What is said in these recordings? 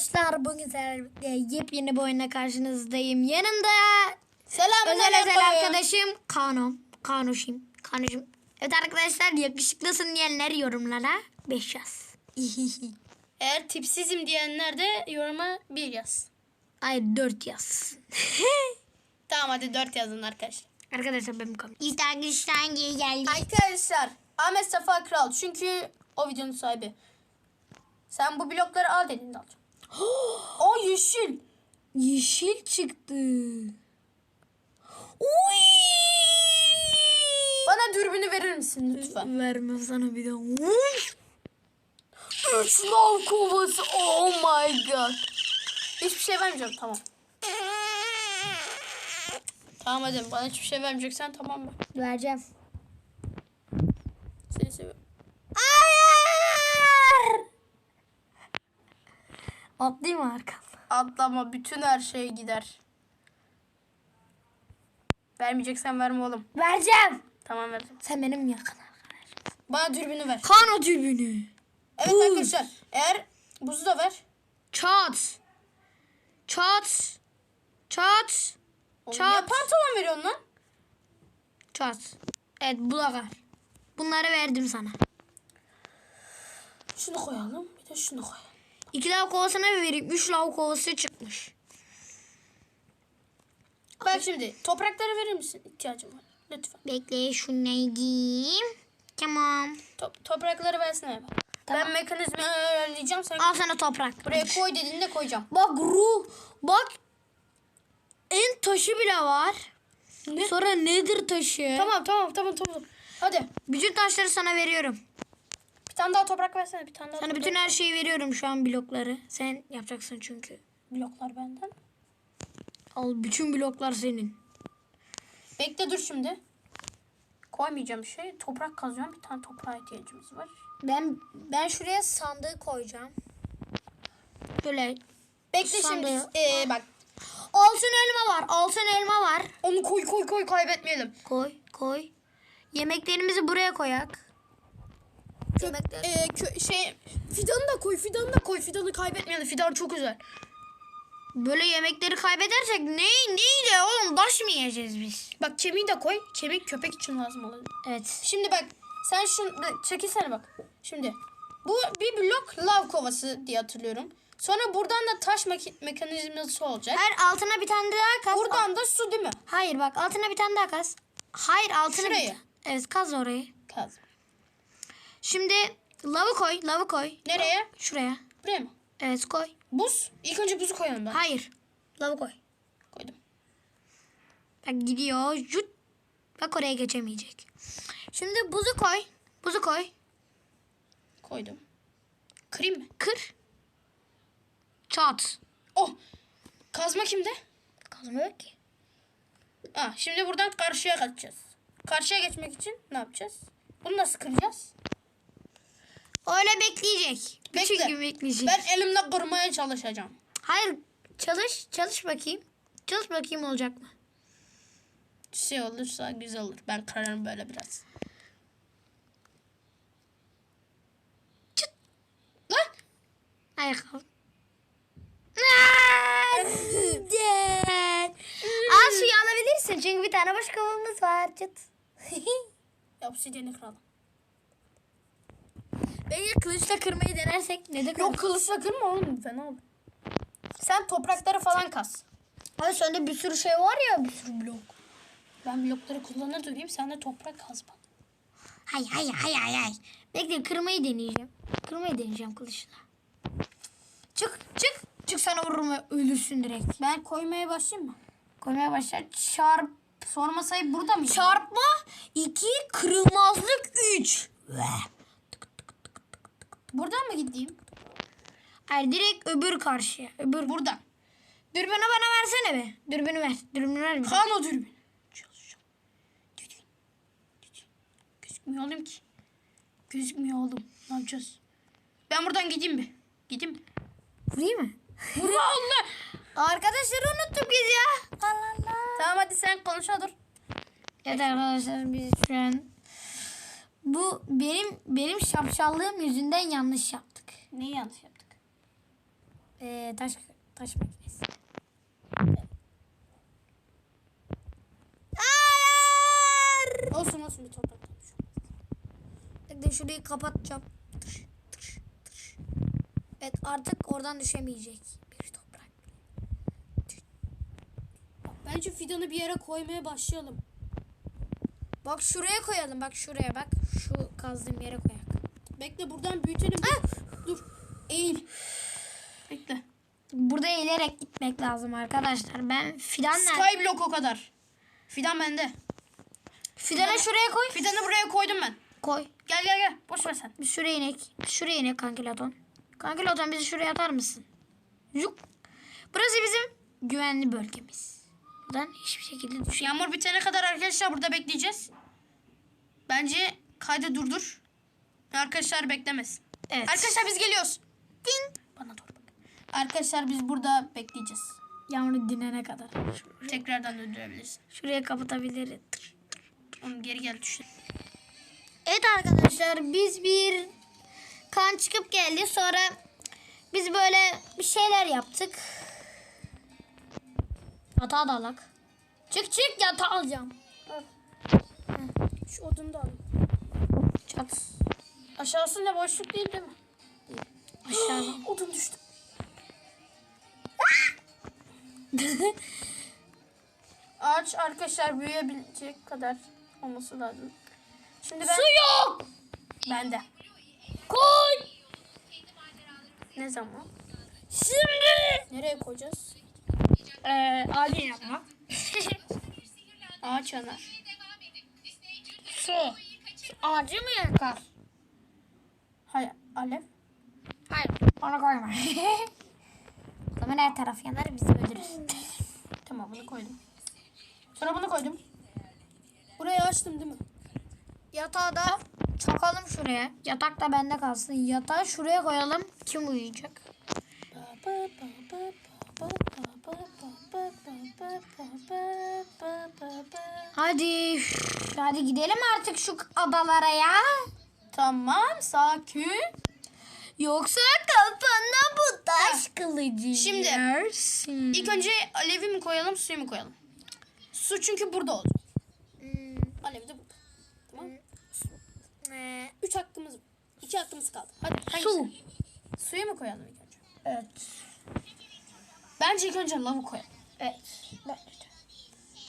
arkadaşlar bugün sizlerle yepyeni bir oyuna karşınızdayım. Yanımda Selam özel özel arkadaşım Kano. Kanoşim. Kanoşim. Evet arkadaşlar yakışıklısın diyenler yorumlara 5 yaz. Eğer tipsizim diyenler de yoruma bir yaz. Ay 4 yaz. Tamam hadi dört yazın arkadaşlar. arkadaşlar benim kanım. İşte arkadaşlar geldi. Arkadaşlar Ahmet Safa Kral çünkü o videonun sahibi. Sen bu blokları al dediğinde alacağım. o yeşil. Yeşil çıktı. Uy! Bana dürbünü verir misin lütfen? Vermem sana bir daha. Üç lav kovası. Oh my god. Hiçbir şey vermeyeceğim tamam. Tamam hadi bana hiçbir şey vermeyeceksen tamam mı? Vereceğim. Seni seviyorum. Hayır! Atlayayım mı arkamda? Atlama bütün her şey gider. Vermeyeceksen verme oğlum. Vereceğim. Tamam verdim. Sen benim yakın arkadaşım. Bana dürbünü ver. Kano dürbünü. Evet Buz. arkadaşlar eğer buzu da ver. Çat. Çat. Çat. Oğlum Çat. niye pantolon veriyorsun lan? Çat. Evet bu da var. Bunları verdim sana. Şunu koyalım bir de şunu koyalım. İki lav kovasına vereyim. Üç lav kovası çıkmış. Bak şimdi toprakları verir misin? İhtiyacım var. Lütfen. Bekle şunu giyeyim. Tamam. Top, toprakları versene hemen. Ben mekanizmayı ayarlayacağım. Sen Al sana toprak. buraya koy dediğinde koyacağım. Bak ruh. Bak. En taşı bile var. Sonra nedir taşı? Tamam tamam tamam tamam. Hadi Bütün taşları sana veriyorum. Tane daha toprak versene. Bir tane daha Sana toprak. bütün her şeyi veriyorum şu an blokları. Sen yapacaksın çünkü. bloklar benden. Al bütün bloklar senin. Bekle dur şimdi. Koymayacağım şey. Toprak kazıyorum. Bir tane toprağa ihtiyacımız var. Ben ben şuraya sandığı koyacağım. Böyle Bekle Sandığı. şimdi. Ee, bak. altın elma var. Altın elma var. Onu koy koy koy kaybetmeyelim. Koy, koy. Yemeklerimizi buraya koyak. Yemekler. Ee, kö- şey fidanı da koy fidanı da koy fidanı kaybetmeyelim. Fidan çok güzel. Böyle yemekleri kaybedersek ne neyle oğlum taş mı yiyeceğiz biz? Bak kemiği de koy. Kemik köpek için lazım olabilir. Evet. Şimdi bak sen şunu çekilsene bak. Şimdi bu bir blok lav kovası diye hatırlıyorum. Sonra buradan da taş mekanizması olacak. Her altına bir tane daha kaz. Buradan da su değil mi? Hayır bak altına bir tane daha kaz. Hayır altına Şurayı. bir Evet kaz orayı. Kaz. Şimdi lavı koy, lavı koy. Nereye? Şuraya. Buraya mı? Evet koy. Buz. İlk önce buzu koyalım ben. Hayır. Lavı koy. Koydum. Bak gidiyor. Jut. Bak oraya geçemeyecek. Şimdi buzu koy. Buzu koy. Koydum. Kırayım mı? Kır. Çat. Oh. Kazma kimde? Kazma yok ki. Ah, şimdi buradan karşıya kaçacağız. Karşıya geçmek için ne yapacağız? Bunu nasıl kıracağız? Öyle bekleyecek. Bekle. gün bekleyecek. Ben elimle kırmaya çalışacağım. Hayır. Çalış. Çalış bakayım. Çalış bakayım olacak mı? Şey olursa güzel olur. Ben kırarım böyle biraz. Çıt. Lan! Ayakkabı. Al suyu alabilirsin çünkü bir tane boş kabımız var. Çıt. Obsidiyeni kıralım. Belki kılıçla kırmayı denersek ne de Yok kılıçla kırma oğlum fena olur. Sen toprakları falan kaz. Ay sende bir sürü şey var ya bir sürü blok. Ben blokları kullanır durayım sen de toprak kaz bana. Hay hay hay hay hay. Bekle kırmayı deneyeceğim. Kırmayı deneyeceğim kılıçla. Çık çık. Çık sana vururum ve ölürsün direkt. Ben koymaya başlayayım mı? Koymaya başlar. Çarp. Sorma sayı burada mı? Çarpma 2 kırılmazlık 3. Buradan mı gideyim? Hayır direkt öbür karşıya. Öbür. Buradan. Dürbünü bana versene be. Dürbünü ver. Dürbünü ver. Kan o dürbün. Çalışacağım. Düdüğün. Düdüğün. Gözükmüyor oğlum ki. Gözükmüyor oğlum. Ne yapacağız? Ben buradan gideyim mi? Gideyim mi? Vurayım mı? Vurma Allah. Arkadaşları unuttuk biz ya. Allah Allah. Tamam hadi sen konuş dur. Evet arkadaşlar biz şu an bu benim benim şapşallığım yüzünden yanlış yaptık. Neyi yanlış yaptık? Ee, taş taş makinesi. Hayır. Olsun olsun bir toprak. Bekle şurayı kapatacağım. Tış, tış, tış. Evet artık oradan düşemeyecek. Bir toprak. Bence fidanı bir yere koymaya başlayalım. Bak şuraya koyalım. Bak şuraya bak. Kazdığım yere koyak. Bekle buradan büyütelim. Dur. Eğil. Bekle. Burada eğilerek gitmek lazım arkadaşlar. Ben fidan nerede? Skyblock o kadar. Fidan bende. Fidanı şuraya koy. Fidanı buraya koydum ben. Koy. Gel gel gel. Boş ver sen. Bir şuraya inek. Şuraya inek kankilaton. Kankilaton bizi şuraya atar mısın? Yuk. Burası bizim güvenli bölgemiz. Buradan hiçbir şekilde düş. Yağmur bitene kadar arkadaşlar burada bekleyeceğiz. Bence kaydı durdur. Arkadaşlar beklemesin. Evet. Arkadaşlar biz geliyoruz. Ding. Bana doğru bak. Arkadaşlar biz burada bekleyeceğiz. Yağmur dinene kadar. Şuraya, Tekrardan döndürebilirsin. şuraya kapatabiliriz. Oğlum geri gel düşün. Evet arkadaşlar biz bir kan çıkıp geldi. Sonra biz böyle bir şeyler yaptık. Yatağı da alak. Çık çık yatağı alacağım. Şu odunu da alayım. Aşağısında boşluk değil değil mi? Aşağı. Odun düştü. Ağaç arkadaşlar büyüyebilecek kadar olması lazım. Şimdi ben... Su yok. Bende. Koy. Ne zaman? Şimdi. Nereye koyacağız? Ee, acil yapma. Ağaç yanar. Su. Ağacı mı yakar? Hayır, alev. Hayır. Onu koyma. o zaman her taraf yanar bizi öldürür. Tamam bunu koydum. Sonra bunu koydum. Burayı açtım değil mi? Yatağı da çakalım şuraya. Yatak da bende kalsın. Yatağı şuraya koyalım. Kim uyuyacak? Hadi. Hadi gidelim artık şu adalara ya. Tamam sakin. Yoksa kafana bu taş kılıcı Şimdi, yersin. İlk önce alevi mi koyalım suyu mu koyalım? Su çünkü burada olacak. Hmm, Alev de burada. Tamam. e, Üç hakkımız iki hakkımız kaldı. Hadi hangisi? su. Suyu mu koyalım ilk önce? Evet. Bence ilk önce lavı koyalım. Evet.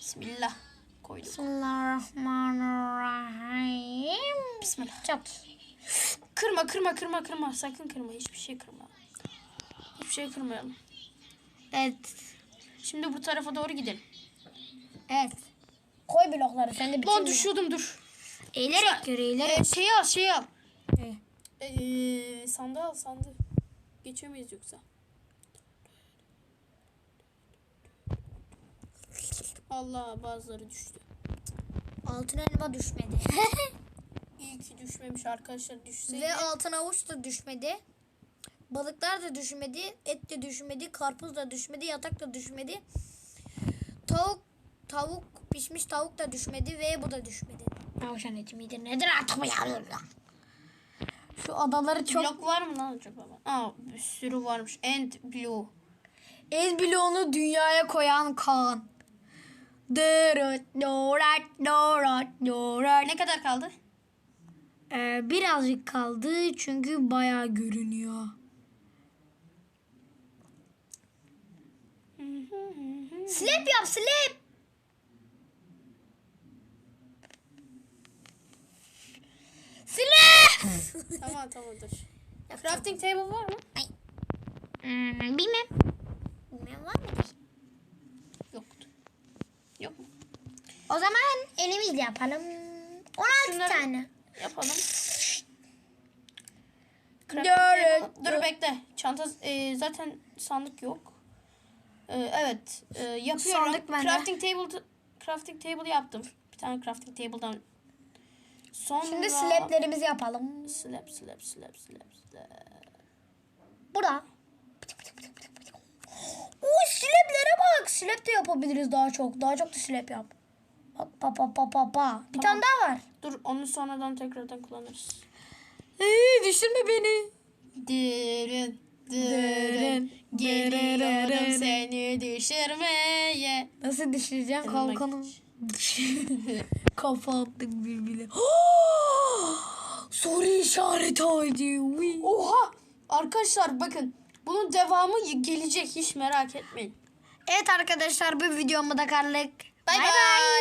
Bismillah. Koyduk. Bismillahirrahmanirrahim. Bismillah. Çat. Kırma kırma kırma kırma. Sakın kırma. Hiçbir şey kırma. Hiçbir şey kırmayalım. Evet. Şimdi bu tarafa doğru gidelim. Evet. Koy blokları sen de Lan düşüyordum dur. Eğilerek gör eğilerek. Ee, şeyi al şeyi al. Ee, Ee, sandığı al sandığı. Geçemeyiz yoksa. Allah bazıları düştü. Altın elma düşmedi. İyi ki düşmemiş arkadaşlar düşseydi. Ve altın avuç da düşmedi. Balıklar da düşmedi. Et de düşmedi. Karpuz da düşmedi. Yatak da düşmedi. Tavuk tavuk pişmiş tavuk da düşmedi ve bu da düşmedi. Tavşan eti midir nedir artık bu ya? Şu adaları çok... Blok var mı lan acaba? Aa bir sürü varmış. End blue. El bloğunu dünyaya koyan Kaan. Ne kadar kaldı? Ee, birazcık kaldı çünkü bayağı görünüyor. Slap yap slap. Slap. tamam tamam dur. Crafting table var mı? Hmm, bilmem. Bilmem var mı? Yoktu. Yok mu? O zaman elimizle yapalım. 16 Şunları- tane. Yapalım. Table- Dur bekle. Çanta e, zaten sandık yok. E, evet. E, yapıyorum. Sandık bende. crafting table crafting table yaptım. Bir tane crafting table'dan. Sonra Şimdi slaplerimizi yapalım. slap slap slap slap slap. Burada. Oo slaplere bak. Slap de yapabiliriz daha çok. Daha çok da slap yap. Pa pa pa pa pa pa. Bir tane daha var. Dur onu sonradan tekrardan kullanırız. Ee, düşürme beni. Derin Dırın, Geliyorum seni düşürmeye. Nasıl düşüreceğim Yanıma kalkanım? Kafa attık birbirine. Soru işareti. Uy. Oha! Arkadaşlar bakın. Bunun devamı gelecek hiç merak etmeyin. Evet arkadaşlar bu videomu da kaldık. Bay bay.